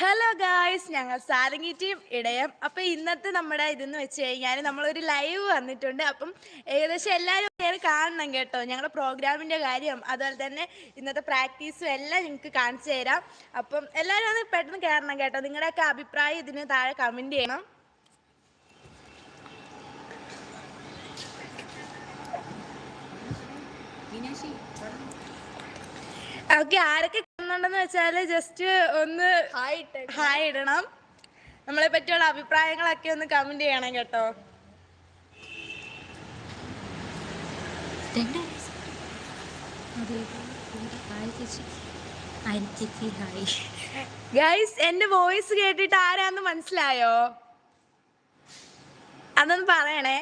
Hello guys ഞങ്ങൾ Sarangi team Idayam. അപ്പം ഇന്നത്തെ നമ്മുടെ ഇതെന്ന് വെച്ച് കഴിഞ്ഞാൽ നമ്മളൊരു ലൈവ് വന്നിട്ടുണ്ട്. അപ്പം ഏകദേശം എല്ലാവരും കയറി കാണണം കേട്ടോ. ഞങ്ങളുടെ പ്രോഗ്രാമിന്റെ കാര്യം അതുപോലെ തന്നെ ഇന്നത്തെ പ്രാക്ടീസും എല്ലാം നിങ്ങൾക്ക് കാണിച്ചു തരാം. അപ്പം എല്ലാവരും ഒന്ന് പെട്ടെന്ന് കയറണം കേട്ടോ. നിങ്ങളുടെയൊക്കെ അഭിപ്രായം ഇതിന് താഴെ കമന്റ് ചെയ്യണം. ഓക്കെ ആരൊക്കെ കാണുന്നുണ്ടെന്ന് വെച്ചാൽ ജസ്റ്റ് ഒന്ന് ഹായ് ഇടണം. നമ്മളെ പറ്റിയുള്ള അഭിപ്രായങ്ങളൊക്കെ ഒന്ന് കമന്റ് ചെയ്യണം കേട്ടോ. ഗൈസ് എന്റെ വോയിസ് കേട്ടിട്ട് ആരാന്ന് മനസ്സിലായോ? അതൊന്ന് പറയണേ.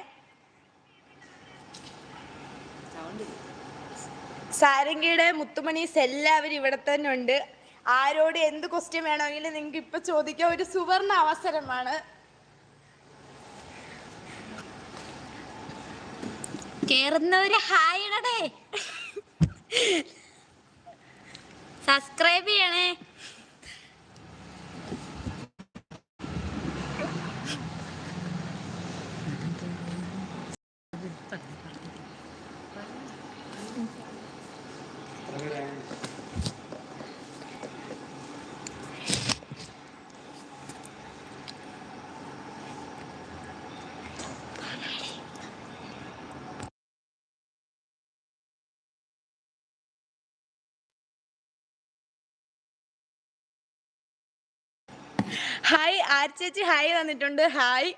സാരംഗിയുടെ മുത്തുമണീസ് എല്ലാവരും ഇവിടെ തന്നെ ഉണ്ട്. ആരോട് എന്ത് ക്വസ്റ്റ്യൻ വേണമെങ്കിലും നിങ്ങൾക്ക് ഇപ്പൊ ചോദിക്കാൻ ഒരു സുവർണ അവസരമാണ്. കേറുന്നവര് ഹായ് സബ്സ്ക്രൈബ് ചെയ്യണേ. ഹായ് ആർ ചേച്ചി? ഹായ് തന്നിട്ടുണ്ട്. ഹായ്.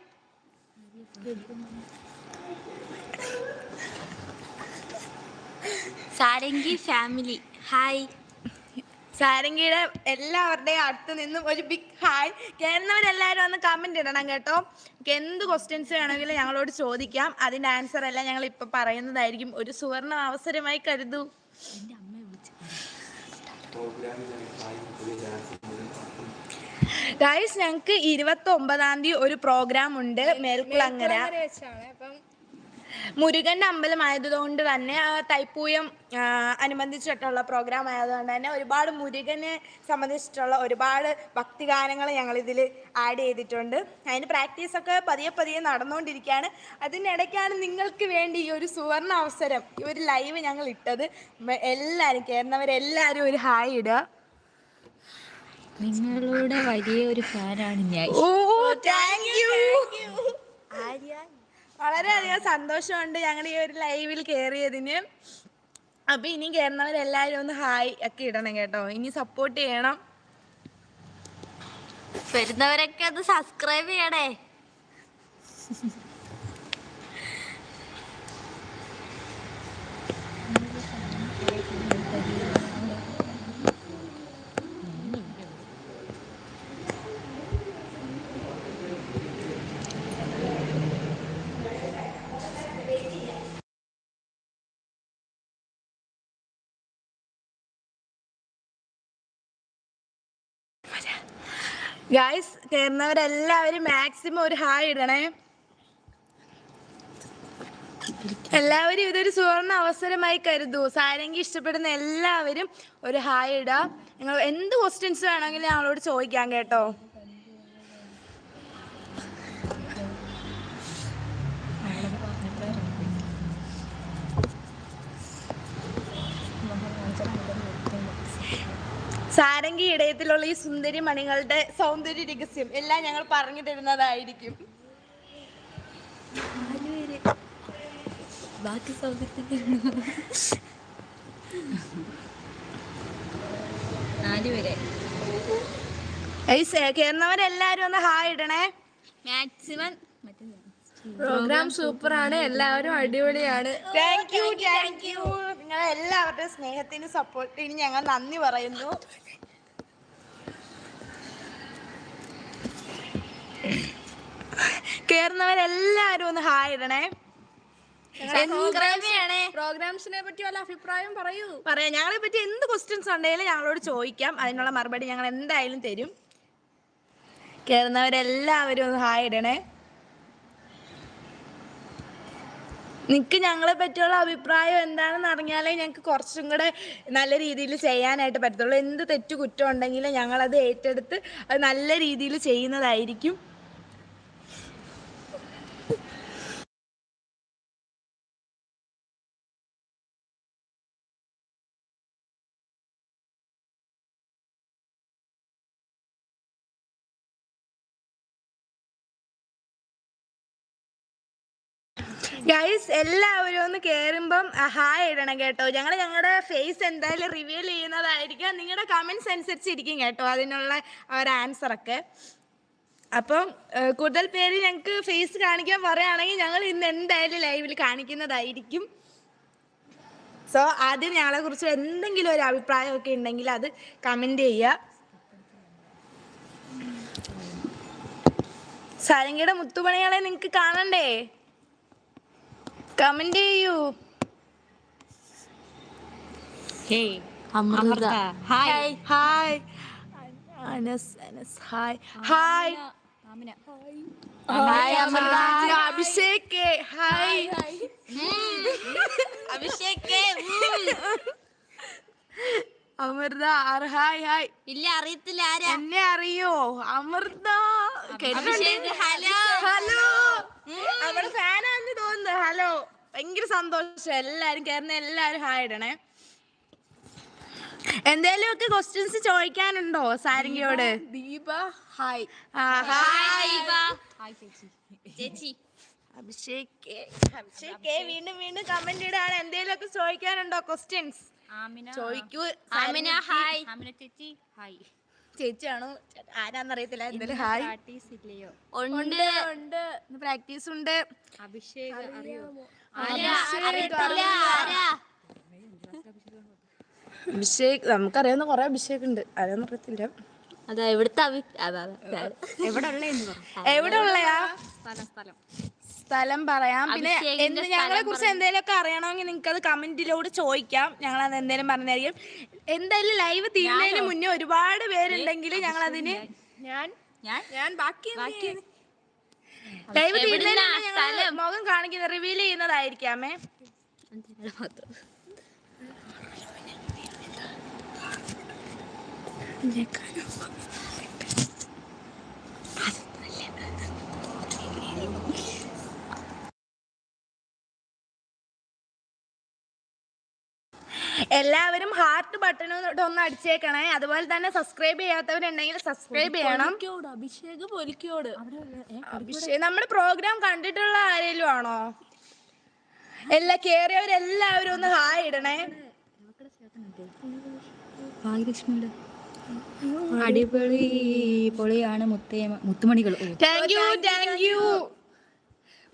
സാരംഗി ഫാമിലി. ഹായ്. സാരംഗിയുടെ എല്ലാവരുടെയും അടുത്ത് നിന്നും ഒരു ബിഗ് ഹായ്. കേരളവരെല്ലാവരും ഒന്ന് കമന്റ് ഇടണം കേട്ടോ. എന്ത് ക്വസ്റ്റ്യൻസ് വേണമെങ്കിലും ഞങ്ങളോട് ചോദിക്കാം. അതിന്റെ ആൻസർ എല്ലാം ഞങ്ങൾ ഇപ്പൊ പറയുന്നതായിരിക്കും. ഒരു സുവർണ അവസരമായി കരുതൂ. ഗൈസ് ഞങ്ങൾക്ക് ഇരുപത്തി ഒമ്പതാം തീയതി ഒരു പ്രോഗ്രാം ഉണ്ട്. മേൽക്കുളങ്ങര മുരുകന്റെ അമ്പലം ആയതുകൊണ്ട് തന്നെ തൈപ്പൂയം അനുബന്ധിച്ചിട്ടുള്ള പ്രോഗ്രാം ആയതുകൊണ്ട് തന്നെ ഒരുപാട് മുരുകനെ സംബന്ധിച്ചിട്ടുള്ള ഒരുപാട് ഭക്തിഗാനങ്ങൾ ഞങ്ങൾ ഇതിൽ ആഡ് ചെയ്തിട്ടുണ്ട്. അതിന് പ്രാക്ടീസ് ഒക്കെ പതിയെ പതിയെ നടന്നുകൊണ്ടിരിക്കുകയാണ് അതിനിടയ്ക്കാണ് നിങ്ങൾക്ക് വേണ്ടി ഈ ഒരു സുവർണ അവസരം ഈ ഒരു ലൈവ് ഞങ്ങൾ ഇട്ടത് എല്ലാവരും കയറുന്നവരെല്ലാവരും ഒരു ഹായ് ഇടുക. നിങ്ങളുടെ വലിയ ഒരു ഫാനാണ് ഞാൻ. ഓ താങ്ക് യു വളരെയധികം സന്തോഷമുണ്ട് ഞങ്ങളുടെ ഈ ഒരു ലൈവിൽ കയറിയതിന് അപ്പൊ ഇനി കയറുന്നവരെല്ലാരും ഒന്ന് ഹായ് ഒക്കെ ഇടണം കേട്ടോ. ഇനി സപ്പോർട്ട് ചെയ്യണം. വരുന്നവരൊക്കെ അത് സബ്സ്ക്രൈബ് ചെയ്യണേ. ഗായ്സ് കയറുന്നവരെല്ലാവരും മാക്സിമം ഒരു ഹായ് ഇടണേ. എല്ലാവരും ഇതൊരു സുവർണ അവസരമായി കരുതൂ. സാരംഗി ഇഷ്ടപ്പെടുന്ന എല്ലാവരും ഒരു ഹായ് ഇടുക നിങ്ങൾ എന്ത് ക്വസ്റ്റ്യൻസ് വേണമെങ്കിലും ഞങ്ങളോട് ചോദിക്കാം കേട്ടോ. സാരംഗി ഇടയത്തിലുള്ള ഈ സുന്ദരി മണികളുടെ സൗന്ദര്യ രഹസ്യം എല്ലാം ഞങ്ങൾ പറഞ്ഞു തരുന്നതായിരിക്കും. ബാക്കി സൗകര്യത്തിൽ നാല് പേരെ. കയറുന്നവരെല്ലാരും ഒന്ന് ഹായ് ഇടണേ. മാക്സിമം പ്രോഗ്രാം സൂപ്പറാണ് എല്ലാവരും അടിപൊളിയാണ്. താങ്ക് യു താങ്ക് യു എല്ലാവരുടെയും സ്നേഹത്തിനും സപ്പോർട്ടിനും ഞങ്ങൾ നന്ദി പറയുന്നു. കേറുന്നവരെല്ലാരും ഒന്ന് ഹായ് ഇടണേ. പ്രോഗ്രാംസിനെ പറ്റി വല്ല അഭിപ്രായം പറയൂ. പറയാം. ഞങ്ങളെ പറ്റി എന്ത് ക്വസ്റ്റ്യൻസ് ഉണ്ടെങ്കിലും ഞങ്ങളോട് ചോദിക്കാം. അതിനുള്ള മറുപടി ഞങ്ങൾ എന്തായാലും തരും. കേറുന്നവരെല്ലാവരും ഒന്ന് ഹായ് ഇടണേ. നിങ്ങൾക്ക് ഞങ്ങളെ പറ്റിയുള്ള അഭിപ്രായം എന്താണെന്ന് അറിഞ്ഞാലേ ഞങ്ങൾക്ക് കുറച്ചും കൂടെ നല്ല രീതിയിൽ ചെയ്യാനായിട്ട് പറ്റത്തുള്ളൂ. എന്ത് തെറ്റു കുറ്റം ഉണ്ടെങ്കിലും ഞങ്ങളത് ഏറ്റെടുത്ത് അത് നല്ല രീതിയിൽ ചെയ്യുന്നതായിരിക്കും. ഗൈസ് എല്ലാവരും ഒന്ന് കയറുമ്പം ഹായ് ഇടണം കേട്ടോ. ഞങ്ങൾ ഞങ്ങളുടെ ഫേസ് എന്തായാലും റിവീൽ ചെയ്യുന്നതായിരിക്കും. നിങ്ങളുടെ കമൻസ് അനുസരിച്ചിരിക്കും കേട്ടോ അതിനുള്ള ഒരു ആൻസർ ഒക്കെ. അപ്പം കൂടുതൽ പേര് ഞങ്ങൾക്ക് ഫേസ് കാണിക്കാൻ പറയുകയാണെങ്കിൽ ഞങ്ങൾ ഇന്ന് എന്തായാലും ലൈവിൽ കാണിക്കുന്നതായിരിക്കും. സോ ആദ്യം ഞങ്ങളെ കുറിച്ച് എന്തെങ്കിലും ഒരു അഭിപ്രായമൊക്കെ ഉണ്ടെങ്കിൽ അത് കമന്റ് ചെയ്യുക സാരംഗിയുടെ മുത്തുപണികളെ നിങ്ങൾക്ക് കാണണ്ടേ? കമന്റ് ചെയ്യൂ. Hey Amrita. Hi hi Anas Anas. Hi hi hi Amrita. Abhishek. Hi Abhishek. Amrita R- hi hi. ഇല്ല അറിയത്തില്ല ആരാ? എന്നെ അറിയോ? അമൃത. ഹലോ. ഹലോ. അവിടെ ഫാനാന്ന് തോന്നുന്നു. ഹലോ. ഭയങ്കര സന്തോഷം. എല്ലാരും കയറുന്ന എല്ലാരും ഹായ് ഇടണേ. എന്തേലും ഒക്കെ ക്വസ്റ്റ്യൻസ് ചോദിക്കാനുണ്ടോ സാരംഗിയോട്? ദീപ ഹായ്. ചേച്ചി. അഭിഷേക് അഭിഷേക് വീണ്ടും വീണ്ടും കമന്റ് ഇടാണ്. എന്തേലും ഒക്കെ ചോദിക്കാനുണ്ടോ ക്വസ്റ്റ്യൻസ് ചോദിക്കൂ. ആമിന ഹായ്. ആമിന ചേച്ചി ഹായ്. ചേച്ചിയാണോ? ആരാന്നറിയത്തില്ല. എന്തായാലും ഹായ്. പ്രാക്ടീസ് ഇല്ലയോ? ഉണ്ട്. ഉണ്ട് പ്രാക്ടീസ് ഉണ്ട്. അഭിഷേക് അഭിഷേക് നമുക്കറിയാവുന്ന കുറെ അഭിഷേക് ഉണ്ട് ആരാന്ന് അറിയത്തില്ല അതാ ഇവിടുത്തെ അഭി എവിടെ എവിടെ ഉള്ളയാ സ്ഥലം സ്ഥലം. സ്ഥലം പറയാം. പിന്നെ എന്ത് ഞങ്ങളെ കുറിച്ച് എന്തെങ്കിലുമൊക്കെ അറിയണമെങ്കിൽ നിങ്ങൾക്ക് അത് കമന്റിലൂടെ ചോദിക്കാം. ഞങ്ങൾ അത് എന്തെങ്കിലും പറഞ്ഞായിരിക്കും എന്തായാലും ലൈവ് തീരുന്നതിന് മുന്നേ ഒരുപാട് പേരുണ്ടെങ്കിൽ ഞങ്ങൾ അതിന് ഞാൻ? ഞാൻ? ബാക്കി ലൈവ് തീരുന്നതിന് മുഖം കാണിക്കുന്ന റിവീൽ ചെയ്യുന്നതായിരിക്കാമേ മാത്രം? എല്ലാവരും ഹാർട്ട് ബട്ടൺ ഒന്ന് അടിച്ചേക്കണേ. അതുപോലെ തന്നെ സബ്സ്ക്രൈബ് ചെയ്യാത്തവരുണ്ടെങ്കിൽ സബ്സ്ക്രൈബ് ചെയ്യണം. അഭിഷേക് പൊലിക്കോട്. അഭിഷേക് നമ്മുടെ പ്രോഗ്രാം കണ്ടിട്ടുള്ള ആരെങ്കിലും ആണോ? എല്ലാ കേറിയവരെല്ലാവരും ഒന്ന് ഹായ് ഇടണേ. ഭാഗ്യലക്ഷ്മിയുടെ അടിപൊളി പൊളിയാണ് മുത്തേ മുത്തുമണികൾ. താങ്ക് യു താങ്ക് യു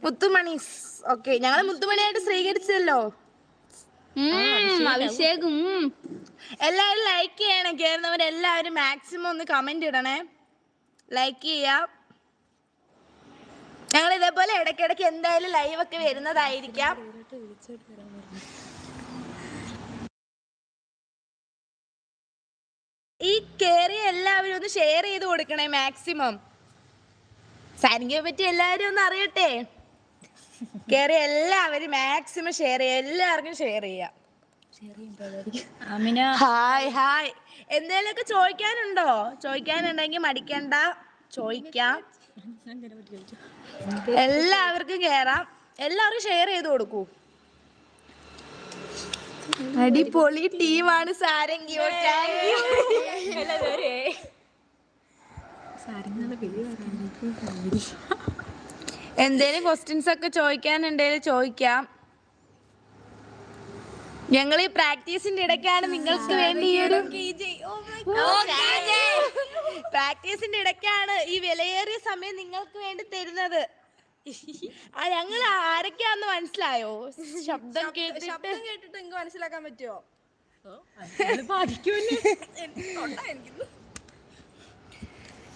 മുത്തുമണീസ് ഓക്കെ ഞങ്ങൾ മുത്തുമണിയായിട്ട് സ്വീകരിച്ചല്ലോ അഭിഷേകും എല്ലാവരും ലൈക്ക് ചെയ്യണം. കയറുന്നവരെല്ലാവരും മാക്സിമം ഒന്ന് കമന്റ് ഇടണേ. ലൈക്ക് ചെയ്യാം. ഞങ്ങൾ ഇതേപോലെ ഇടയ്ക്കിടയ്ക്ക് എന്തായാലും ലൈവ് ഒക്കെ വരുന്നതായിരിക്കാം. ഈ കേറിയ എല്ലാവരും ഒന്ന് ഷെയർ ചെയ്ത് കൊടുക്കണേ മാക്സിമം സാരികയെ പറ്റി എല്ലാവരും ഒന്ന് അറിയട്ടെ. കേറിയ എല്ലാവരും മാക്സിമം ഷെയർ ചെയ്യുക. എല്ലാവർക്കും ഷെയർ ചെയ്യാം ഹായ് ഹായ് എന്തേലൊക്കെ ചോദിക്കാനുണ്ടോ? ചോദിക്കാനുണ്ടെങ്കിൽ മടിക്കണ്ട. ചോദിക്കാം. എല്ലാവർക്കും കേറാം. എല്ലാവർക്കും ഷെയർ ചെയ്ത് കൊടുക്കൂ. അടിപൊളി ടീമാണ് സാരംഗിയോ താങ്ക് യു എന്തേലും ക്വസ്റ്റ്യൻസ് ഒക്കെ ചോദിക്കാനുണ്ടെങ്കിൽ ചോദിക്കാം. ഞങ്ങൾ ഈ പ്രാക്ടീസിന്റെ ഇടയ്ക്കാണ് നിങ്ങൾക്ക് വേണ്ടി ഈ ഒരു പ്രാക്ടീസിന്റെ ഇടയ്ക്കാണ് ഈ വിലയേറിയ സമയം നിങ്ങൾക്ക് വേണ്ടി തരുന്നത്. ആ ഞങ്ങൾ ആരൊക്കെയാന്ന് മനസ്സിലായോ? ശബ്ദം കേട്ടിട്ട്. ശബ്ദം കേട്ടിട്ട് നിങ്ങൾക്ക് മനസ്സിലാക്കാൻ പറ്റുമോ?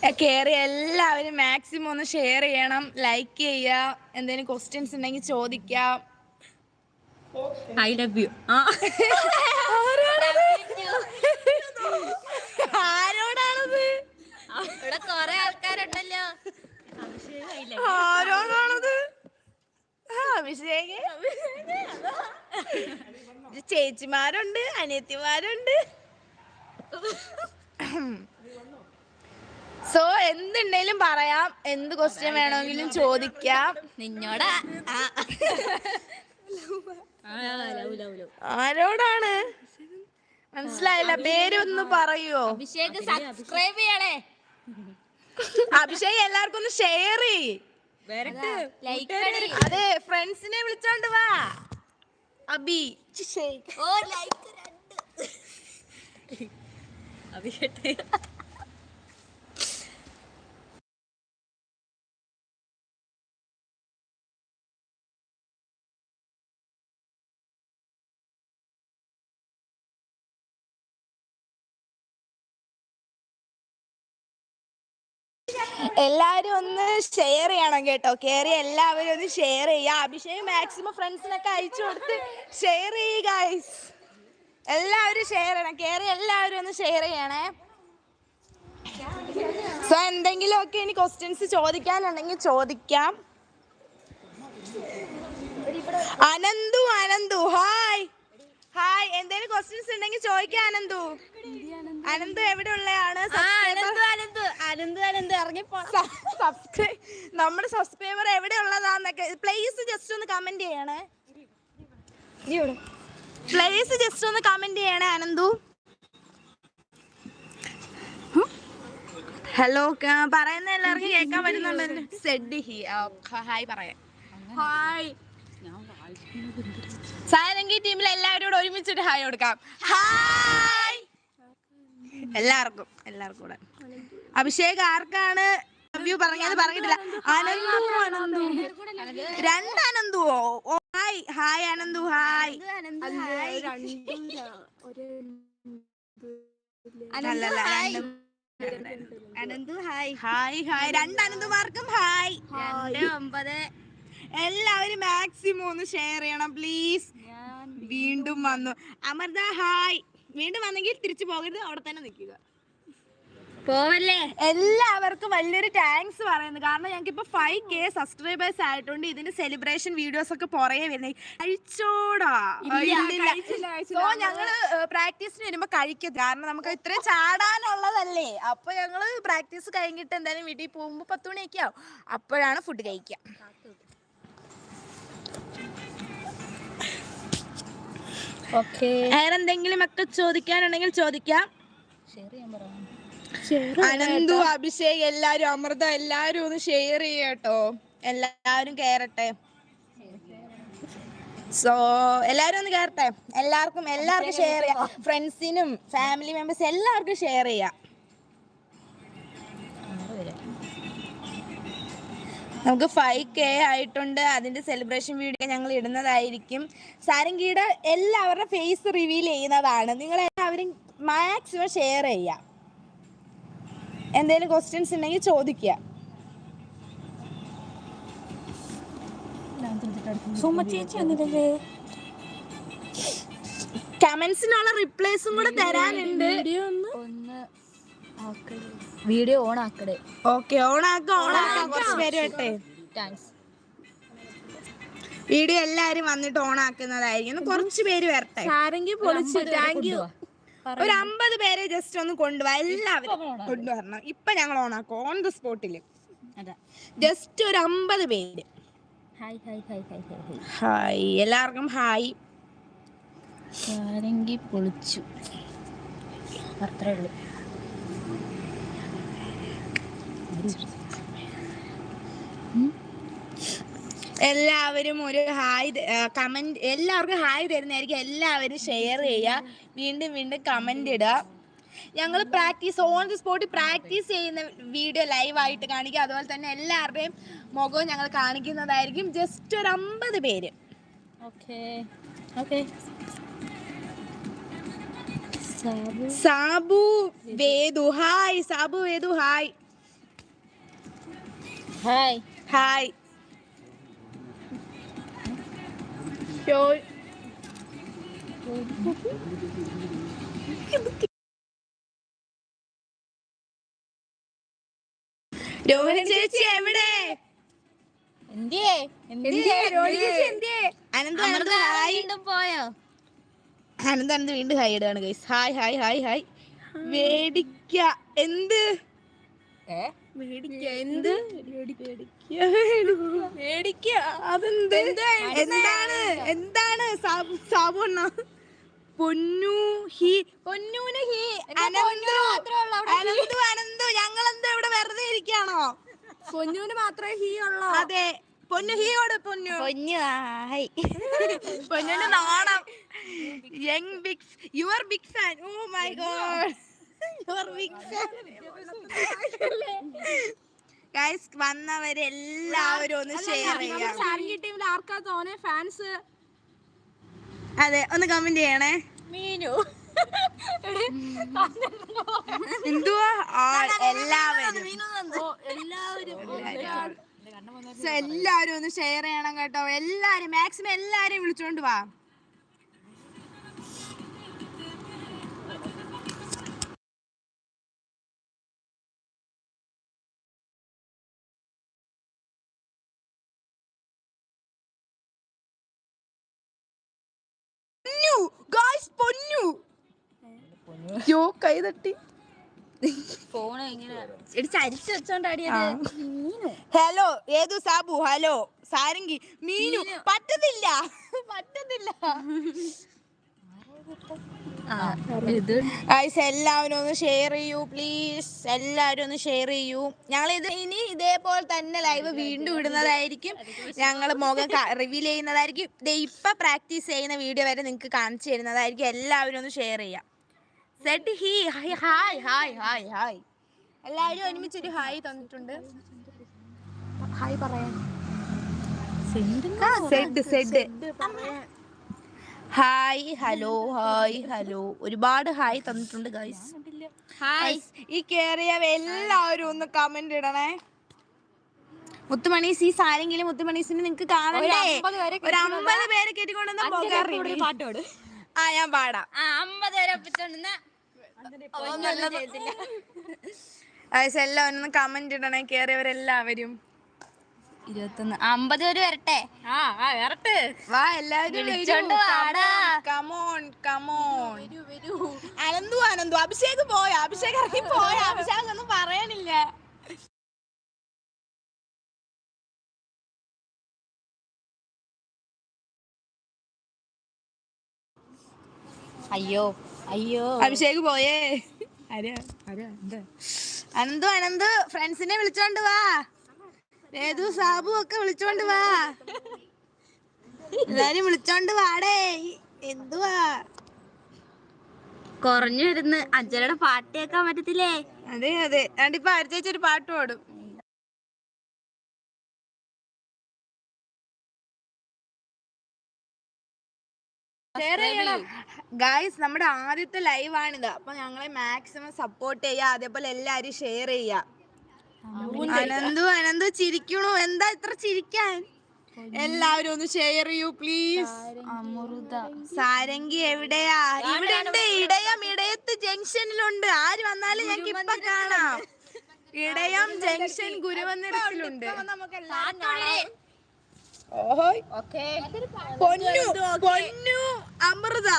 കയറി എല്ലാവരും മാക്സിമം ഒന്ന് ഷെയർ ചെയ്യണം. ലൈക്ക് ചെയ്യുക. എന്തെങ്കിലും ക്വസ്റ്റ്യൻസ് ഉണ്ടെങ്കിൽ ചോദിക്കാം ഐ ലവ് യു ആരോടാണത്? ഇവിടെ കൊറേ ആൾക്കാരുണ്ടല്ലോ. ആരോടാണത്? ആ, അഭിഷേക്. ചേച്ചിമാരുണ്ട് അനിയത്തിമാരുണ്ട്. സോ എന്തുണ്ടെങ്കിലും പറയാം. എന്ത് ക്വസ്റ്റ്യൻ വേണമെങ്കിലും ചോദിക്കാം. നിന്നോടാ. ആ. ആ, ലവ്, ലവ്, ലവ്. ആരോടാണ്? മനസ്സിലായില്ല. പേരൊന്ന് പറയോ? അഭിഷേക് സബ്സ്ക്രൈബ് ചെയ്യണേ. അഭിഷേക് എല്ലാവർക്കും ഒന്ന് ഷെയർ ചെയ്യ് ലൈക്ക് അതെ ഫ്രണ്ട്സിനെ വിളിച്ചോണ്ട് വാ. അബി. ഓ ലൈക്ക് രണ്ട്. അഭിഷേക്. എല്ലാരും ഒന്ന് ഷെയർ ചെയ്യണം കേട്ടോ. കേറി എല്ലാവരും ഒന്ന് ഷെയർ ചെയ്യാ അഭിഷേക് മാക്സിമം ഫ്രണ്ട്സിനൊക്കെ അയച്ചു കൊടുത്ത് ഷെയർ ചെയ്യുക എല്ലാവരും ഷെയർ ചെയ്യണം. കേറി എല്ലാവരും ഒന്ന് ഷെയർ ചെയ്യണേ. സോ എന്തെങ്കിലും ഒക്കെ ഇനി ക്വസ്റ്റ്യൻസ് ചോദിക്കാനുണ്ടെങ്കിൽ ചോദിക്കാം. അനന്തു അനന്തു. ഹായ് ഹായ് എന്തെങ്കിലും ക്വസ്റ്റ്യൻസ് ഉണ്ടെങ്കിൽ ചോദിക്കാം അനന്തു. അനന്തു എവിടെ ഉള്ളയാണ് സബ്സ്ക്രൈബ് നമ്മുടെ സബ്സ്ക്രൈബർ എവിടെ ഉള്ളതാന്നൊക്കെ പ്ലേസ് ജസ്റ്റ് ഒന്ന് കമന്റ് ചെയ്യണേ. പ്ലേസ് ജസ്റ്റ് ഒന്ന് കമന്റ് ചെയ്യണേ അനന്തു. ഹലോ പറയുന്ന എല്ലാവർക്കും കേൾക്കാൻ പറ്റുന്നുണ്ടല്ലോ സെഡ് ഹി ഹായ് പറയാം. ഹായ് സാരംഗി ടീമിൽ എല്ലാവരോടും കൂടെ ഒരുമിച്ചിട്ട് ഹായ് കൊടുക്കാം. ഹായ്! എല്ലാവർക്കും എല്ലാവർക്കും കൂടെ. അഭിഷേക് ആർക്കാണ് റിവ്യൂ പറഞ്ഞത് പറഞ്ഞിട്ടില്ല. അനന്തു അനന്തു. രണ്ട് അനന്തുവോ ഓ hi hi Ananthu hi. Anant hi. Hi. Hi. രണ്ട് അനന്തുമാർക്കും ഹായ്. രണ്ട് ഒമ്പത്. എല്ലാവരും മാക്സിമം ഒന്ന് ഷെയർ ചെയ്യണം പ്ലീസ് വീണ്ടും വന്നു. അമൃത ഹായ്. വീണ്ടും വന്നെങ്കിൽ തിരിച്ചു പോകരുത് അവിടെ തന്നെ നിൽക്കുക. പോവല്ലേ? എല്ലാവർക്കും വലിയൊരു താങ്ക്സ് പറയുന്നു. കാരണം ഞങ്ങൾക്ക് ഇപ്പൊ ഫൈവ് കെ സബ്സ്ക്രൈബേഴ്സ് ആയിട്ടുണ്ട്. ഇതിന്റെ സെലിബ്രേഷൻ വീഡിയോസ് ഒക്കെ പുറകെ വരുന്നത് കഴിച്ചോടാ. സോ ഞങ്ങൾ പ്രാക്ടീസിന് വരുമ്പോ കഴിക്കും. കാരണം നമുക്ക് ഇത്രയും ചാടാനുള്ളതല്ലേ. അപ്പൊ ഞങ്ങൾ പ്രാക്ടീസ് കഴിഞ്ഞിട്ട് എന്തായാലും വീട്ടിൽ പോകുമ്പോ പത്ത് മണിയൊക്കെ ആവും. അപ്പോഴാണ് ഫുഡ് കഴിക്കുക. വേറെ എന്തെങ്കിലും ഒക്കെ ചോദിക്കാനുണ്ടെങ്കിൽ ചോദിക്കാം. ഷെയർ ചെയ്യാൻ പറയാം അനന്തു അഭിഷേക് എല്ലാരും അമൃത എല്ലാരും ഒന്ന് ഷെയർ ചെയ്യട്ടോ എല്ലാരും കേറട്ടെ. സോ എല്ലാരും ഒന്ന് കേറട്ടെ. എല്ലാവർക്കും എല്ലാവർക്കും ഷെയർ ചെയ്യാം. ഫ്രണ്ട്സിനും ഫാമിലി മെമ്പേഴ്സ് എല്ലാവർക്കും ഷെയർ ചെയ്യാം. നമുക്ക് ഫൈവ് കെ ആയിട്ടുണ്ട്. അതിന്റെ സെലിബ്രേഷൻ വീഡിയോ ഞങ്ങൾ ഇടുന്നതായിരിക്കും. സാരംഗിയുടെ എല്ലാവരുടെ ഫേസ് റിവീൽ ചെയ്യുന്നതാണ്. നിങ്ങൾ എല്ലാവരും മാക്സിമം ഷെയർ ചെയ്യാം എന്തെങ്കിലും ക്വസ്റ്റ്യൻസ് ഉണ്ടെങ്കിൽ ചോദിക്കുക. കമന്റ്സിനുള്ള റിപ്ലൈസും കൂടെ തരാനുണ്ട്. ഒന്ന് വീഡിയോ ഓൺ ആക്കടേ ഓക്കെ ഓൺ ആക്കാം ഓൺ ആക്കാം കുറച്ച് പേര് കേട്ടെ താങ്ക്സ് വീഡിയോ എല്ലാരും വന്നിട്ട് ഓൺ ആക്കുന്നതായിരിക്കും കുറച്ച് പേര് വരട്ടെ. സാരെങ്കിൽ പൊളിച്ച്. താങ്ക് യു ഒരു അമ്പത് പേരെ ജസ്റ്റ് ഒന്ന് കൊണ്ടുപോവാ എല്ലാവരും കൊണ്ടുവരണം. ഇപ്പൊ ഞങ്ങൾ ഓൺ ആക്കും ഓൺ ദ സ്പോട്ടിൽ അതാ. ജസ്റ്റ് ഒരു അമ്പത് പേര്. Hi hi hi hi hi hi hi എല്ലാവർക്കും ഹായ് സാരംഗി പൊളിച്ചു. അത്രേ ഉള്ളൂ. എല്ലാവരും ഒരു ഹായ് കമന്റ് എല്ലാവർക്കും ഹായ് തരുന്നതായിരിക്കും. എല്ലാവരും ഷെയർ ചെയ്യുക. വീണ്ടും വീണ്ടും കമന്റ് ഇടുക. ഞങ്ങൾ പ്രാക്ടീസ് ഓൺ ദി സ്പോട്ടിൽ പ്രാക്ടീസ് ചെയ്യുന്ന വീഡിയോ ലൈവ് ആയിട്ട് കാണിക്കുക. അതുപോലെ തന്നെ എല്ലാവരുടെയും മുഖവും ഞങ്ങൾ കാണിക്കുന്നതായിരിക്കും. ജസ്റ്റ് ഒരു അമ്പത് പേര്. Sabu Vedu. Hi Sabu Vedu. Hi hi hi Rohini ചേച്ചി എവിടെ? എന്തിയേ? എന്തിയെ? രോഹിണി ചേച്ചി എന്തിയെ? അനന്ത് അനന്ത് ഹായ്. പോയോ? അനന്ത അനന്ത വീണ്ടും ഹായ് ഇടുകയാണ് guys hi hi hi hi. മേടിക്ക എന്ത്? മേടിക്ക. എന്ത്? മേടിക്ക. അതെന്ത്? എന്താണ്? എന്താണ്? സാബു സാബു അണ്ണ. പൊന്നു ഹി. പൊന്നൂന് ഹി. അനന്തു. അനന്തു അനന്തു ഞങ്ങളെന്താ ഇവിടെ വെറുതെ ഇരിക്കാണോ പൊന്നൂന് മാത്രമേ ഹീ ഉള്ളൂ? അതെ. പൊന്നു ഹിയോട് പൊന്നു. പൊന്നു ഹായ് പൊന്നുന്റെ നാണം. Young big your big fan. Oh my God. Guys വന്നവരെല്ലാവരും ഒന്ന് ഷെയർ ചെയ്യാം. ആർക്കാ തോനെ ഫാൻസ് അതെ ഒന്ന് കമന്റ് ചെയ്യണേ. മീനു എന്തുവാ? ആ, എല്ലാവരും. എല്ലാവരും. ഒന്ന് ഷെയർ ചെയ്യണം കേട്ടോ. എല്ലാരും മാക്സിമം എല്ലാരെയും വിളിച്ചോണ്ട് വാ. യോ കൈ തട്ടി. ഫോൺ എടി ചരിച്ചു വെച്ചോണ്ടാടിയത് മീനു. ഹലോ ഏതു സാബു? ഹലോ സാരംഗി. മീനു പറ്റത്തില്ല. പറ്റത്തില്ല. എല്ലാവരും ഒന്ന് ഷെയർ ചെയ്യൂ പ്ലീസ് എല്ലാവരും ഒന്ന് ഷെയർ ചെയ്യൂ. ഞങ്ങൾ ഇത് ഇനി ഇതേപോലെ തന്നെ ലൈവ് വീണ്ടും ഇടുന്നതായിരിക്കും. ഞങ്ങൾ മുഖം റിവീൽ ചെയ്യുന്നതായിരിക്കും. ദേ ഇപ്പൊ പ്രാക്ടീസ് ചെയ്യുന്ന വീഡിയോ വരെ നിങ്ങൾക്ക് കാണിച്ചു തരുന്നതായിരിക്കും. എല്ലാവരും ഒന്ന് ഷെയർ ചെയ്യാം. Set hi hi hi hi hi hi എല്ലാവരും ഒരുമിച്ചൊരു ഹായ് തന്നിട്ടുണ്ട്. ഹായ് പറയാൻ. Said said hi hello hi hello ഒരുപാട് ഹായ് തന്നിട്ടുണ്ട് ഗൈസ് ഹായ് ഈ കേറിയ എല്ലാവരും ഒന്ന് കമന്റ് ഇടണേ. മുത്തുമണീസ് ഈ സാരെങ്കിലും മുത്തുമണീസിന് നിങ്ങക്ക് കാണണ്ടേ? ഒരു അമ്പത് പേരെ കെട്ടിക്കൊണ്ടുവന്ന പോകാറില്ല പാട്ടോട് ആ ഞാൻ പാടാം. ആ അമ്പത് വരെ ഒപ്പിച്ചോണ്ടെന്ന് എല്ലാവരും ഒന്ന് കമന്റ് ഇടണേ. കേറിയവരെല്ലാവരും. ഇരുപത്തൊന്ന്. അമ്പത് വരെ വരട്ടെ. ആ ആ വരട്ടെ. വാ എല്ലാവരും വിളിച്ചോണ്ട് വാടാ. Come on come on Ananthu Ananthu. Abhishek പോയ? അഭിഷേക് ഇറങ്ങി പോയ അഭിഷേക് ഒന്നും പറയാനില്ല അയ്യോ അയ്യോ. അഭിഷേക് പോയേ. അനന്തു അനന്തു ഫ്രണ്ട്സിനെ വിളിച്ചോണ്ട് വാ. ഏതു സാബു ഒക്കെ വിളിച്ചോണ്ട് വാ. എല്ലാരും വിളിച്ചോണ്ട് വാടേ. എന്തുവാ? കുറഞ്ഞു വരുന്ന. അഞ്ചലയുടെ പാട്ട് കേൾക്കാൻ പറ്റത്തില്ലേ? അതെ അതെ. അണ്ടിപ്പോ അരിച്ചേച്ചി ഒരു പാട്ട് പാടും. ഗായ്സ് നമ്മുടെ ആദ്യത്തെ ലൈവ് ആണിത്. അപ്പൊ ഞങ്ങളെ മാക്സിമം സപ്പോർട്ട് ചെയ്യാ അതേപോലെ എല്ലാരും ഷെയർ ചെയ്യാ അനന്തു അനന്തു ചിരിക്കണു. എന്താ ഇത്ര ചിരിക്കാൻ? എല്ലാവരും ഒന്ന് ഷെയർ ചെയ്യൂ പ്ലീസ് അമൃത. സാരംഗി എവിടെയാ? ഇവിടെ ഉണ്ട്. ഇടയം ഇടയത്ത് ജംഗ്ഷനിലുണ്ട്. ആര് വന്നാലും ഞങ്ങൾക്ക് ഇപ്പൊ കാണാം. ഇടയം ജംഗ്ഷൻ ഗുരുവന്നിടത്തിലുണ്ട് ഓഹോയ് പൊന്നു പൊന്നു അമൃത.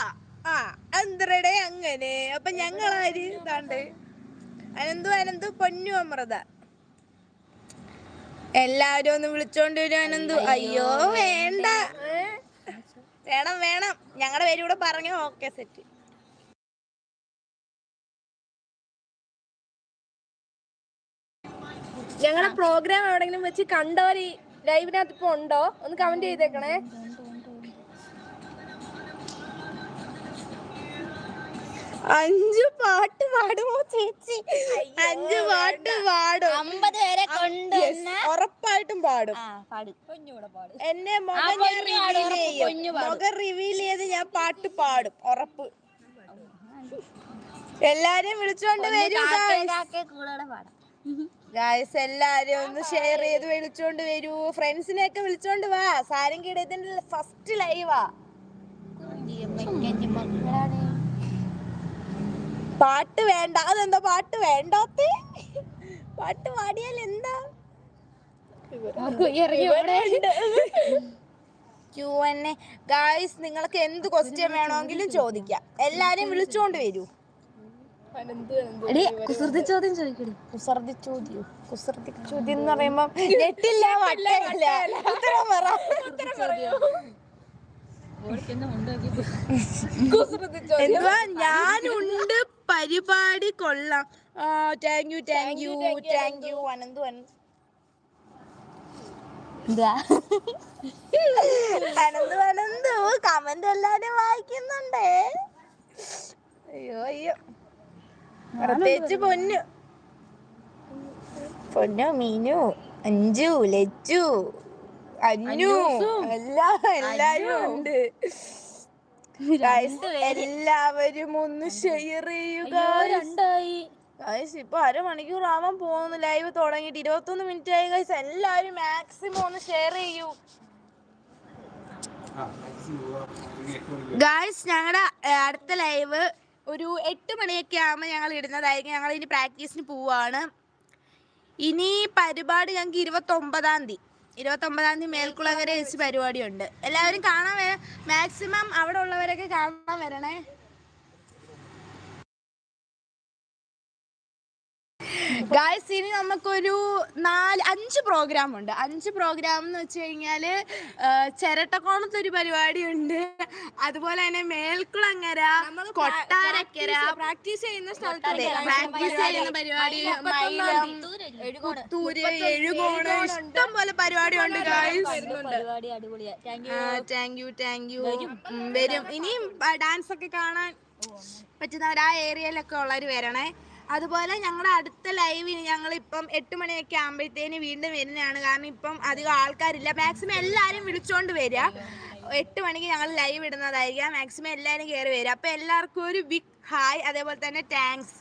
ആ എന്തരടെ അങ്ങനെ. അപ്പൊ ഞങ്ങളാര്? ഇതാണ്ട്. അനന്തു അനന്തു പൊന്നു അമൃത. എല്ലാരും ഒന്ന് വിളിച്ചോണ്ട് വരും അനന്തു. അയ്യോ വേണ്ട. വേണം വേണം. ഞങ്ങളുടെ പേര് കൂടെ പറഞ്ഞു? Okay set. ഞങ്ങളുടെ പ്രോഗ്രാം എവിടെങ്കിലും വെച്ച് കണ്ടവർ ഈ ലൈവിനകത്ത് ഇപ്പൊ ഉണ്ടോ? ഒന്ന് കമന്റ് ചെയ്തേക്കണേ. അഞ്ചു പാട്ട് പാടുമോ ചേച്ചി? അഞ്ചു പാട്ട് പാടും. അമ്പത് വരെ കൊണ്ട് ഉറപ്പായിട്ടും പാടും. എന്റെ എന്നെ മുഖം ഞാൻ റിവീൽ ചെയ്യും. മുഖം റിവീൽ ചെയ്ത് ഞാൻ പാട്ട് പാടും ഉറപ്പ്. എല്ലാരെയും വിളിച്ചോണ്ട് വരും കൂടെ പാടാം. ഗായ്സ് എല്ലാരും ഒന്ന് ഷെയർ ചെയ്ത് വിളിച്ചോണ്ട് വരൂ. ഫ്രണ്ട്സിനെയൊക്കെ വിളിച്ചോണ്ട് വാ. സാരംഗിയുടെ ഇതിന്റെ ഫസ്റ്റ് ലൈവാ പാട്ട് വേണ്ട. അതെന്താ പാട്ട് വേണ്ടാത്ത പാട്ട് പാടിയാൽ എന്താ? ഇവരുണ്ട്. ക്യു എൻ എ ഗായ്സ് നിങ്ങൾക്ക് എന്ത് ക്വസ്റ്റ്യൻ വേണമെങ്കിലും ചോദിക്കാം. എല്ലാരും വിളിച്ചോണ്ട് വരൂ. എടി കുസൃതി ചോദ്യം ചോദിക്കടി. കുസൃതി ചോദ്യം. കുസൃതി ചോദ്യം എന്ന് പറയുമ്പോ നെറ്റില്ല വട്ടയില്ല ഉത്തരം പറ. എന്തുവാ ഞാനുണ്ട് പരിപാടി കൊള്ളാം. Thank you thank you thank you Ananthu. Ananthu എന്താ? അനന്തു അനന്തു കമന്റ് എല്ലാരും വായിക്കുന്നുണ്ടേ. അയ്യോ അയ്യോ. പ്രത്യേകിച്ച് പൊന്നു. പൊന്നു മീനു അഞ്ചു ലജ്ജു അഞ്ഞു എല്ലാ എല്ലാരും ഉണ്ട്. എല്ലാവരും ഒന്ന് ഷെയർ ചെയ്യുക രണ്ടായി. ഗൈസ് ഇപ്പൊ അരമണിക്കൂർ ആവാൻ പോകുന്നു. ലൈവ് തുടങ്ങിയിട്ട് ഇരുപത്തൊന്ന് മിനിറ്റ് ആയി ഗൈസ് എല്ലാവരും മാക്സിമം ഒന്ന് ഷെയർ ചെയ്യൂ. ഗായ്സ് ഞങ്ങളുടെ അടുത്ത ലൈവ് ഒരു എട്ട് മണിയൊക്കെ ആകുമ്പോൾ ഞങ്ങൾ ഇടുന്നതായിരിക്കും. ഞങ്ങൾ ഇനി പ്രാക്ടീസിന് പോവാണ്. ഇനി പരിപാടി ഞങ്ങൾക്ക് ഇരുപത്തൊമ്പതാം തീയതി. ഇരുപത്തൊമ്പതാം തീയതി മേൽക്കുളങ്ങര വെച്ച് പരിപാടിയുണ്ട്. എല്ലാവരും കാണാൻ വരാം മാക്സിമം അവിടെ ഉള്ളവരൊക്കെ കാണാൻ വരണേ. ഗായ്സ് ഇനി നമുക്കൊരു നാല് അഞ്ച് പ്രോഗ്രാം ഉണ്ട്. അഞ്ച് പ്രോഗ്രാം എന്ന് വെച്ച് കഴിഞ്ഞാൽ ചിരട്ടക്കോണത്ത് ഒരു പരിപാടിയുണ്ട്. അതുപോലെ തന്നെ മേൽക്കുളങ്ങര കൊട്ടാരക്കര പ്രാക്ടീസ് ചെയ്യുന്ന സ്ഥലത്ത് പ്രാക്ടീസ് ചെയ്യുന്ന പരിപാടി. പുത്തൂര് എഴുകോണ്. ഇഷ്ടം പോലെ പരിപാടിയുണ്ട് പരിപാടി ഉണ്ട് guys thank you thank you വരും. ഇനിയും ഡാൻസ് ഒക്കെ കാണാൻ പറ്റുന്നവർ ആ ഏരിയയിലൊക്കെ ഉള്ളവർ വരണേ. അതുപോലെ ഞങ്ങളുടെ അടുത്ത ലൈവിന് ഞങ്ങൾ ഇപ്പം എട്ട് മണിയൊക്കെ ആകുമ്പോഴത്തേന് വീണ്ടും വരുന്നതാണ്. കാരണം ഇപ്പം അധികം ആൾക്കാരില്ല. മാക്സിമം എല്ലാവരും വിളിച്ചോണ്ട് വരിക എട്ട് മണിക്ക് ഞങ്ങൾ ലൈവ് ഇടുന്നതായിരിക്കാം. മാക്സിമം എല്ലാവരും കയറി വരിക അപ്പം എല്ലാവർക്കും ഒരു ബിഗ് ഹായ് അതേപോലെ തന്നെ താങ്ക്സ്